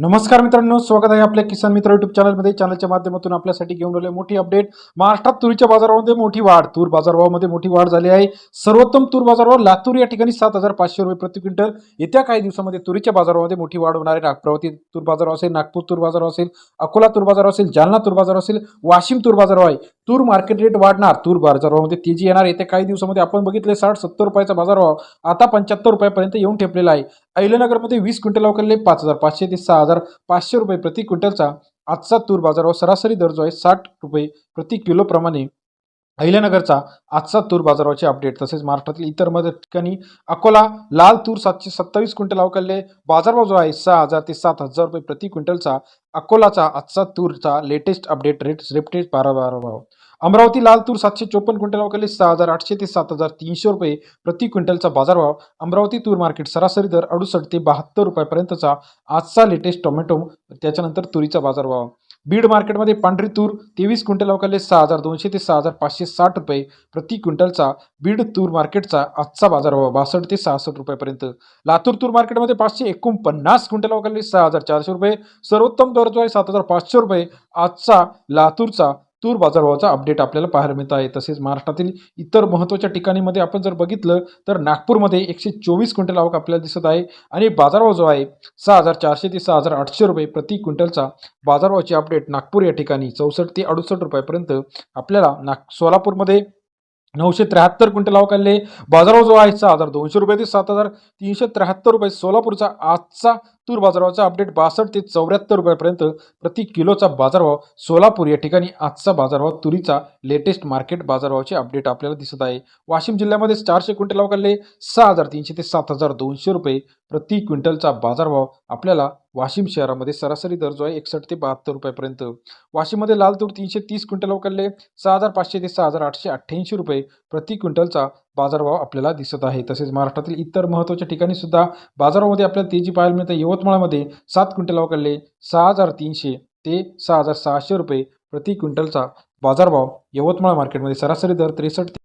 नमस्कार मित्रांनो स्वागत आहे आपल्या किसान मित्र युट्यूब चॅनलमध्ये चॅनलच्या माध्यमातून आपल्यासाठी घेऊन आले मोठी अपडेट महाराष्ट्रात तुरीच्या बाजारामध्ये मोठी वाढ. तूर बाजारभावामध्ये मोठी वाढ झाली आहे. सर्वोत्तम तूर बाजारभाव लातूर या ठिकाणी सात हजार पाचशे रुपये प्रति क्विंटल. येत्या काही दिवसामध्ये तुरीच्या बाजारामध्ये मोठी वाढ होणार आहे. नागप्रवती तूर बाजार असेल नागपूर तूर बाजार असेल अकोला तूर बाजार असेल जालना तूर बाजार असेल वाशिम तूर बाजार आहे. तूर मार्केट रेट वाढणार. तूर बाजारभावामध्ये तेजी येणार. येत्या काही दिवसामध्ये आपण बघितले साठ सत्तर रुपयाचा बाजारभाव आता पंच्याहत्तर रुपयापर्यंत येऊन ठेपलेला आहे. अहिल्यानगरमध्ये वीस क्विंटल अवकलले पाच हजार पाचशे ते सहा हजार पाचशे रुपये प्रति क्विंटलचा आजचा तूर बाजारावर सरासरी दर जो आहे साठ रुपये प्रति किलोप्रमाणे अहिल्यानगरचा आजचा तूर बाजारावरचे अपडेट तसेच महाराष्ट्रातील इतरमध्ये ठिकाणी अकोला लाल तूर सातशे सत्तावीस क्विंटल अवकलले बाजारभाव जो आहे सहा हजार ते सात हजार रुपये प्रति क्विंटलचा अकोलाचा आजचा तूरचा लेटेस्ट अपडेट रेट रेपटेज बारा बारा भाव. अमरावती लाल तूर सातशे चोपन्न क्विंटल अवकलले सहा हजार आठशे ते सात हजार तीनशे रुपये प्रति क्विंटलचा बाजारभाव. अमरावती तूर मार्केट सरासरी दर अडुसष्ट ते बहात्तर रुपयापर्यंतचा आजचा लेटेस्ट टोमॅटो. त्याच्यानंतर तुरीचा बाजारभाव. बीड मार्केटमध्ये पांढरी तूर तेवीस क्विंटल अवकाले सहा हजार दोनशे ते सहा हजार पाचशे साठ रुपये प्रति क्विंटलचा. बीड तूर मार्केटचा आजचा बाजारभाव बासष्ट ते सहासष्ट रुपयापर्यंत. लातूर तूर मार्केटमध्ये पाचशे एकोणपन्नास क्विंटल अवकाले सहा हजार चारशे रुपये. सर्वोत्तम दर जो आहे सात हजार पाचशे रुपये. आजचा लातूरचा तूर बाजारभावाचा अपडेट आपल्याला पाहायला मिळत आहे तसेच महाराष्ट्रातील इतर महत्त्वाच्या ठिकाणीमध्ये आपण जर बघितलं तर नागपूरमध्ये एकशे चोवीस क्विंटल आवक आपल्याला दिसत आहे. आणि बाजारभाव जो आहे सहा हजार चारशे ते सहा हजार आठशे रुपये प्रति क्विंटलचा बाजारभावाची अपडेट नागपूर या ठिकाणी चौसष्ट ते अडुसष्ट रुपयापर्यंत आपल्याला नाग सोलापूरमध्ये नऊशे त्र्याहत्तर क्विंटल अवकालले बाजारभाव जो आहे सहा हजार दोनशे रुपये ते सात हजार तीनशे त्र्याहत्तर रुपये. सोलापूरचा आजचा तूर बाजारभावाचा अपडेट बासष्ट ते चौऱ्याहत्तर रुपयापर्यंत प्रति किलोचा बाजारभाव सोलापूर या ठिकाणी आजचा बाजारभाव तुरीचा लेटेस्ट मार्केट बाजारभावाचे अपडेट आपल्याला दिसत आहे. वाशिम जिल्ह्यामध्ये चारशे क्विंटल अवकालले सहा हजार तीनशे ते सात हजार दोनशे रुपये प्रति क्विंटलचा बाजारभाव आपल्याला वाशिम शहरामध्ये सरासरी दर जो आहे एकसष्ट ते बहात्तर रुपयापर्यंत. वाशिममध्ये लाल तूर तीनशे तीस क्विंटल अवकालले सहा हजार पाचशे ते सहा हजार आठशे अठ्ठ्याऐंशी रुपये प्रति क्विंटलचा बाजारभाव आपल्याला दिसत आहे. तसेच महाराष्ट्रातील इतर महत्त्वाच्या ठिकाणी सुद्धा बाजारामध्ये आपल्याला तेजी पाहायला मिळते यवतमाळमध्ये सात क्विंटल अवकालले सहा हजार तीनशे ते सहा हजार सहाशे रुपये प्रति क्विंटलचा बाजारभाव यवतमाळ मार्केटमध्ये सरासरी दर त्रेसष्ट